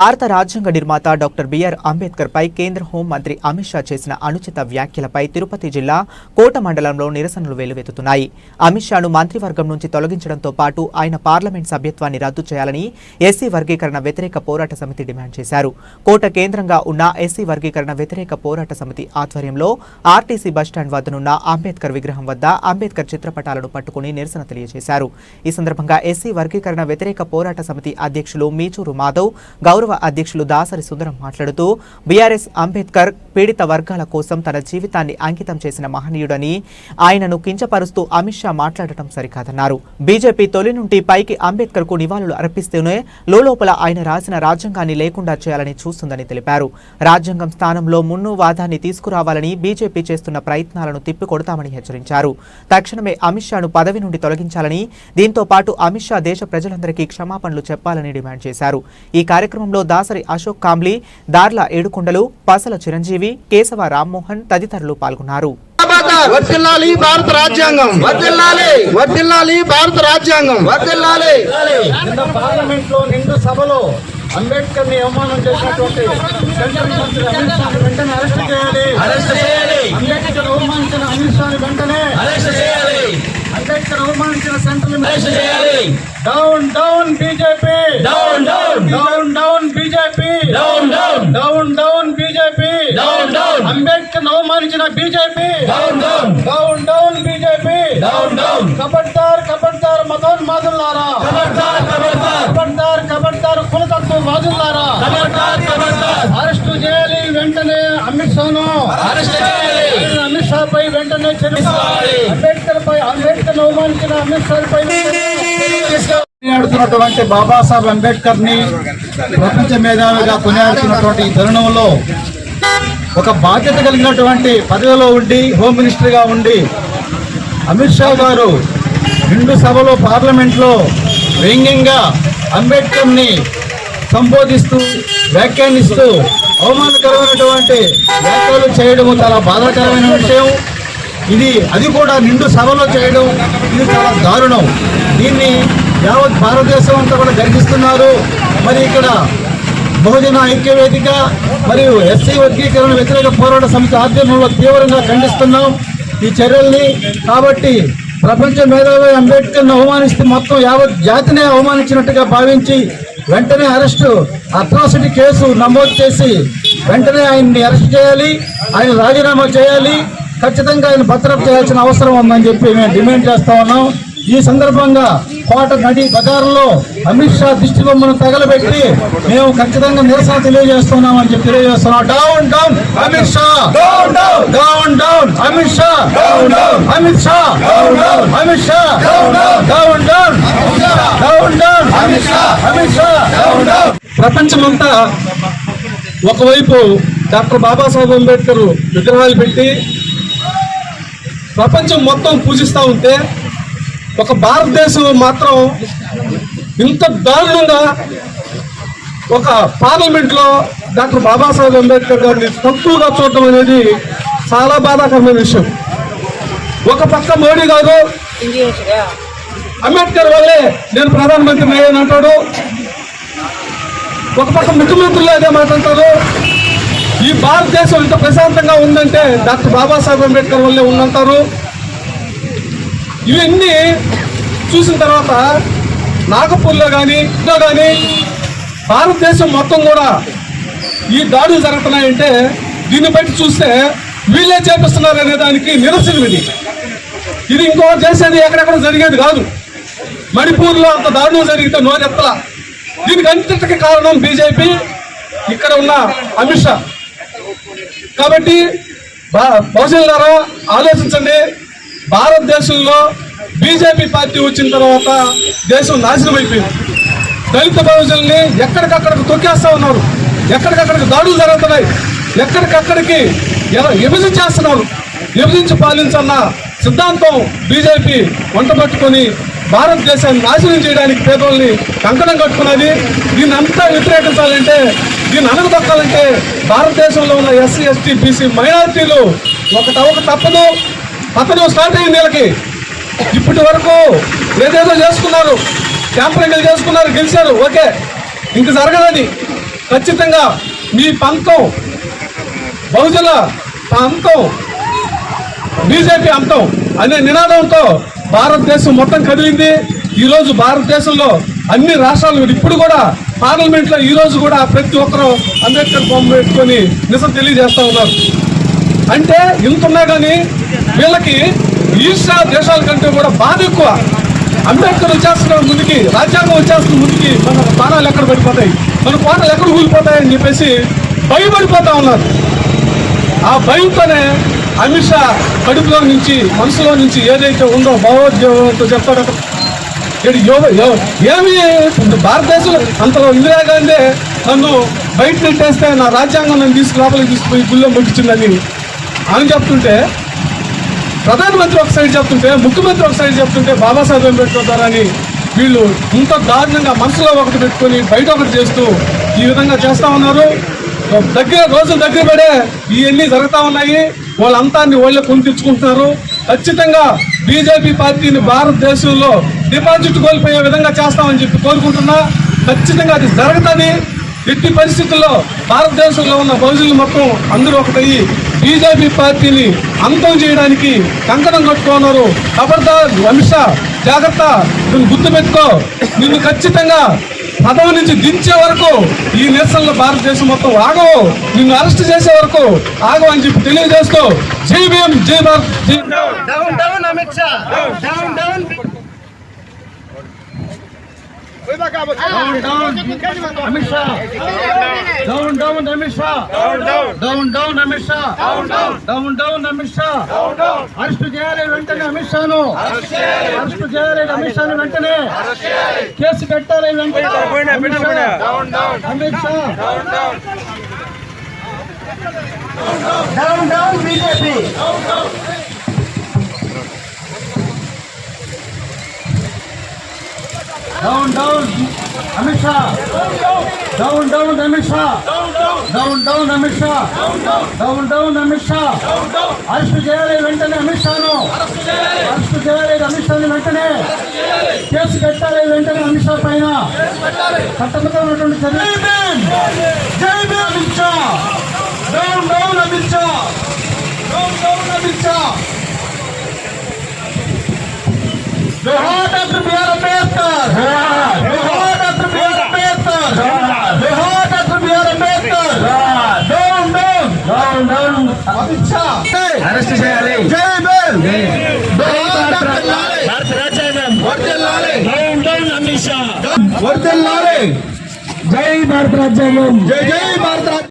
భారత రాజ్యాంగ నిర్మాత డాక్టర్ బిఆర్ అంబేద్కర్ పై కేంద్ర హోంమంత్రి అమిత్ షా చేసిన అనుచిత వ్యాఖ్యలపై తిరుపతి జిల్లా కోట మండలంలో నిరసనలు వెల్లువెత్తుతున్నాయి అమిత్ షాను మంత్రివర్గం నుంచి తొలగించడంతో పాటు ఆయన పార్లమెంట్ సభ్యత్వాన్ని రద్దు చేయాలని ఎస్సీ వర్గీకరణ వ్యతిరేక పోరాట సమితి డిమాండ్ చేశారు. కోట కేంద్రంగా ఉన్న ఎస్సీ వర్గీకరణ వ్యతిరేక పోరాట సమితి ఆధ్వర్యంలో ఆర్టీసీ బస్టాండ్ వద్దనున్న అంబేద్కర్ విగ్రహం వద్ద అంబేద్కర్ చిత్రపటాలను పట్టుకుని నిరసన తెలియజేశారు. ఈ సందర్భంగా ఎస్సీ వర్గీకరణ వ్యతిరేక పోరాట సమితి అధ్యక్షులు మీచూరు మాధవ్ గౌరవ అధ్యక్షులు దాసరి సుందరం మాట్లాడుతూ బీఆర్ఎస్ అంబేద్కర్ పీడిత వర్గాల కోసం తన జీవితాన్ని అంకితం చేసిన మహనీయుడని ఆయనను కించపరుస్తూ అమిత్ షా మాట్లాడటం సరికాదన్నారు. బీజేపీ తొలి నుండి పైకి అంబేద్కర్కు నివాళులు అర్పిస్తూనే లోపల ఆయన రాసిన రాజ్యాంగాన్ని లేకుండా చేయాలని చూస్తుందని తెలిపారు. రాజ్యాంగం స్థానంలో మున్ను వాదాన్ని తీసుకురావాలని బీజేపీ చేస్తున్న ప్రయత్నాలను తిప్పికొడతామని హెచ్చరించారు. తక్షణమే అమిత్ షాను పదవి నుండి తొలగించాలని దీంతో పాటు అమిత్ షా దేశ ప్రజలందరికీ క్షమాపణలు చెప్పాలని డిమాండ్ చేశారు. ఈ కార్యక్రమంలో దాసరి అశోక్ కాంబ్లీ దార్ల ఏడుకొండలు పసల చిరంజీవి కేశవ రామ్మోహన్ తదితరులు పాల్గొన్నారు. భారత రాజ్యాంగం. వర్తిల్లాలి. వర్తిల్లాలి భారత రాజ్యాంగం. వర్తిల్లాలి. నిన్న పార్లమెంట్లో నిండు సభలో అంబేద్కర్ని అవమానం చేసినటువంటి సెంట్రల్ మంత్రి అమిత్ షా వెంటనే అరెస్ట్ చేయాలి. అరెస్ట్ చేయాలి. అంబేద్కర్ అవమానించిన అమిత్ షా వెంటనే అరెస్ట్ చేయాలి. అంబేద్కర్ అవమానించిన సెంట్రల్ చేయాలి. Down down BJP down down down down BJP down down down down BJP down down Ambedkar అవమానించిన BJP down down down down BJP down down కబడ్దార్ కబడ్దార్ మతోన్మాదులారా ఖబర్దార్ ఖబర్దార్ కబడ్దార్ కబడ్దార్ కులతత్వ వాదులారా ఖబర్దార్ ఖబర్దార్ అరెస్టు చేయాలి వెంటనే అమిత్ షాను. అరెస్ట్ చేయాలి. పై వెంటనే అంబేద్కర్ పై అంబేద్కర్ అవమానించిన అమిత్ పై కొనియాడుతున్నటువంటి బాబాసాహెబ్ అంబేద్కర్ని ప్రపంచ మేధావిగా కొనియాడుతున్నటువంటి ఈ తరుణంలో ఒక బాధ్యత కలిగినటువంటి పదవిలో ఉండి హోమ్ మినిస్టర్గా ఉండి అమిత్ షా గారు హిందూ సభలో పార్లమెంట్లో వ్యంగ్యంగా అంబేద్కర్ని సంబోధిస్తూ వ్యాఖ్యానిస్తూ అవమానకరమైనటువంటి వ్యాఖ్యలు చేయడం చాలా బాధాకరమైన విషయం. ఇది అది కూడా నిండు సభలో చేయడం ఇది చాలా దారుణం. దీన్ని యావత్ భారతదేశం అంతా కూడా గర్విస్తున్నారు మరి ఇక్కడ బహుజన ఐక్య వేదిక మరియు ఎస్సీ వర్గీకరణ వ్యతిరేక పోరాట సమితి ఆధ్వర్యంలో తీవ్రంగా ఖండిస్తున్నాం ఈ చర్యల్ని. కాబట్టి ప్రపంచ మేధావి అంబేద్కర్ను అవమానిస్తే మొత్తం యావత్ జాతినే అవమానించినట్టుగా భావించి వెంటనే అరెస్టు. అట్రాసిటీ కేసు నమోదు చేసి వెంటనే ఆయన్ని అరెస్ట్ చేయాలి ఆయన రాజీనామా చేయాలి. ఖచ్చితంగా ఆయన భద్రత చేయాల్సిన అవసరం ఉందని చెప్పి మేము డిమాండ్ చేస్తా ఉన్నాం. ఈ సందర్భంగా కోట నడి బజార్లో అమిత్ షా దిష్టి బొమ్మను తగలబెట్టి మేము ఖచ్చితంగా నిరసన తెలియజేస్తున్నామని చెప్పి తెలియజేస్తున్నాం. Down down Amit Shah. Down down down down Amit Shah. Down down Amit Shah. Down down Amit Shah. Down down down down down down Amit Shah. Amit Shah. Down down ప్రపంచమంతా ఒకవైపు డాక్టర్ బాబాసాహెబ్ అంబేద్కర్ విగ్రహాలు పెట్టి ప్రపంచం మొత్తం పూజిస్తూ ఉంటే ఒక భారతదేశం మాత్రం ఇంత దారుణంగా ఒక పార్లమెంట్లో డాక్టర్ బాబాసాహెబ్ అంబేద్కర్ గారిని తక్కువగా చూడటం అనేది చాలా బాధాకరమైన విషయం. ఒక పక్క మోడీ గారు అంబేద్కర్ వల్లే నేను ప్రధానమంత్రిని అయ్యాను అంటాడు. ఒక పక్క ముఖ్యమంత్రులు అదే మాట్లాడతారు ఈ భారతదేశం ఇంత ప్రశాంతంగా ఉందంటే డాక్టర్ బాబాసాహెబ్ అంబేద్కర్ వల్లే ఉందంటారు. ఇవన్నీ చూసిన తర్వాత నాగపూర్లో కానీ ఇంట్లో కానీ భారతదేశం మొత్తం కూడా ఈ దాడులు జరుగుతున్నాయంటే దీన్ని బట్టి చూస్తే వీళ్ళే చేపిస్తున్నారు అనే దానికి నిరసన ఇది. ఇది ఇంకో చేసేది ఎక్కడెక్కడ జరిగేది కాదు. మణిపూర్లో అంత దారుణం జరిగితే నోరెత్తల దీనికి అంతటికి కారణం బీజేపీ ఇక్కడ ఉన్న అమిత్ షా. కాబట్టి బా- బహుజనులారా ఆలోచించండి. భారతదేశంలో బీజేపీ పార్టీ వచ్చిన తర్వాత దేశం నాశనం అయిపోయింది. దళిత బహుజనుల్ని ఎక్కడికక్కడికి తొక్కేస్తా ఉన్నారు. ఎక్కడికక్కడికి దాడులు జరుగుతున్నాయి. ఎక్కడికక్కడికి విభజన విభజించేస్తున్నారు విభజించి పాలించన్న సిద్ధాంతం బీజేపీ వంట పట్టుకొని భారతదేశాన్ని నాశనం చేయడానికి పేదోళ్ళని కంకణం కట్టుకున్నది. దీన్ని అంతా వ్యతిరేకించాలంటే దీన్ని అనగదొక్కాలంటే భారతదేశంలో ఉన్న ఎస్సీ ఎస్టీ బీసీ మైనారిటీలు ఒకటి ఒక తప్పదు. అతను స్టార్ట్ అయింది వీళ్ళకి. ఇప్పటి వరకు ఏదేదో చేసుకున్నారు. క్యాంపరింగ్లు చేసుకున్నారు గెలిచారు. ఓకే. ఇంక జరగదని ఖచ్చితంగా మీ పంతం బహుజన అంతం బీజేపీ అంతం అనే నినాదంతో భారతదేశం మొత్తం కదిలింది. ఈరోజు భారతదేశంలో అన్ని రాష్ట్రాలు ఇప్పుడు కూడా పార్లమెంట్లో ఈరోజు కూడా ప్రతి ఒక్కరూ అంబేద్కర్ బొమ్మ పెట్టుకొని నిజం తెలియజేస్తూ ఉన్నారు. అంటే ఇంతున్నా కానీ వీళ్ళకి ఈర్షా దేశాల కంటే కూడా బాధ ఎక్కువ. అంబేద్కర్ వచ్చేస్తున్న ముందుకి రాజ్యాంగం వచ్చేస్తున్న ముందుకి మన ప్రాణాలు ఎక్కడ పడిపోతాయి? మన కోటలు ఎక్కడ కూలిపోతాయని చెప్పేసి భయపడిపోతా ఉన్నారు. ఆ భయంతోనే అమిత్ షా కడుపులో నుంచి మనసులో నుంచి ఏదైతే ఉందో భావోద్యోగంతో చెప్తాడు ఇక్కడ యోగ- యో- ఏమి? భారతదేశంలో అంతలో ఇందిరాగాంధీ నన్ను బయట నెట్టేస్తే నా రాజ్యాంగం నన్ను తీసుకు లోపలికి తీసుకుపోయి గుళ్ళో ముట్టించిందని అని చెప్తుంటే ప్రధానమంత్రి ఒక సైడ్ చెప్తుంటే ముఖ్యమంత్రి ఒక సైడ్ చెప్తుంటే బాబాసాహెబ్ అంబేద్కర్ వీళ్ళు ఇంత దారుణంగా మనసులో ఒకటి పెట్టుకొని బయట ఒకటి చేస్తూ ఈ విధంగా చేస్తా ఉన్నారు. దగ్గర రోజులు దగ్గర పడే ఇవన్నీ జరుగుతూ ఉన్నాయి వాళ్ళంతా వాళ్ళే కొని తెచ్చుకుంటున్నారు ఖచ్చితంగా బీజేపీ పార్టీని భారతదేశంలో డిపాజిట్ కోల్పోయే విధంగా చేస్తామని చెప్పి కోరుకుంటున్నా. ఖచ్చితంగా అది జరుగుతుంది ఎట్టి పరిస్థితుల్లో భారతదేశంలో ఉన్న బౌజులు మొత్తం అందరూ ఒకటయ్యి బీజేపీ పార్టీని అంతం చేయడానికి కంకణం కట్టుకున్నారు. ఖబర్దార్ అమిత్ షా జాగ్రత్త. నువ్వు గుర్తు పెట్టుకో నిన్ను ఖచ్చితంగా పదవి నుంచి దించే వరకు ఈ నిరసనలు భారతదేశం మొత్తం ఆగవు నిన్ను అరెస్ట్ చేసే వరకు ఆగవు అని చెప్పి తెలియజేస్తూ జై భీం జై భారత్ జై Down, Down, down, Amit Shah. Down, down, Amit Shah. Down, down, Amit Shah. Down, down, Amit Shah. Arrest చేయాలి వెంటనే అమిత్ షాను అరెస్ట్ చేయాలి అమిత్ షాను వెంటనే కేసు పెట్టాలి వెంటనే Amit Shah. Amit Shah down down BJP down down Amit Shah down down Amit Shah down down Amit Shah down down Amit Shah arrest చేయాలి వెంటనే అమిత్ షాను arrest చేయాలి అమిత్ షాని వెంటనే కేసు కట్టాలి వెంటనే అమిత్ షా పైన. చట్టబద్ధమైనటువంటి ఉన్నటువంటి చర్య జై Bhim! Amit Shah down down Amit Shah down down Amit Shah Bihar doctor B R Ambedkar Bihar doctor B R Ambedkar Bihar doctor B R Ambedkar down down down down Amit Shah arrest చేయాలి जय Bhim Bihar doctor लाले भारत राजनीति version लाले down down Amit Shah version लाले జై భారత రాజ్యాంగం जय जय भारत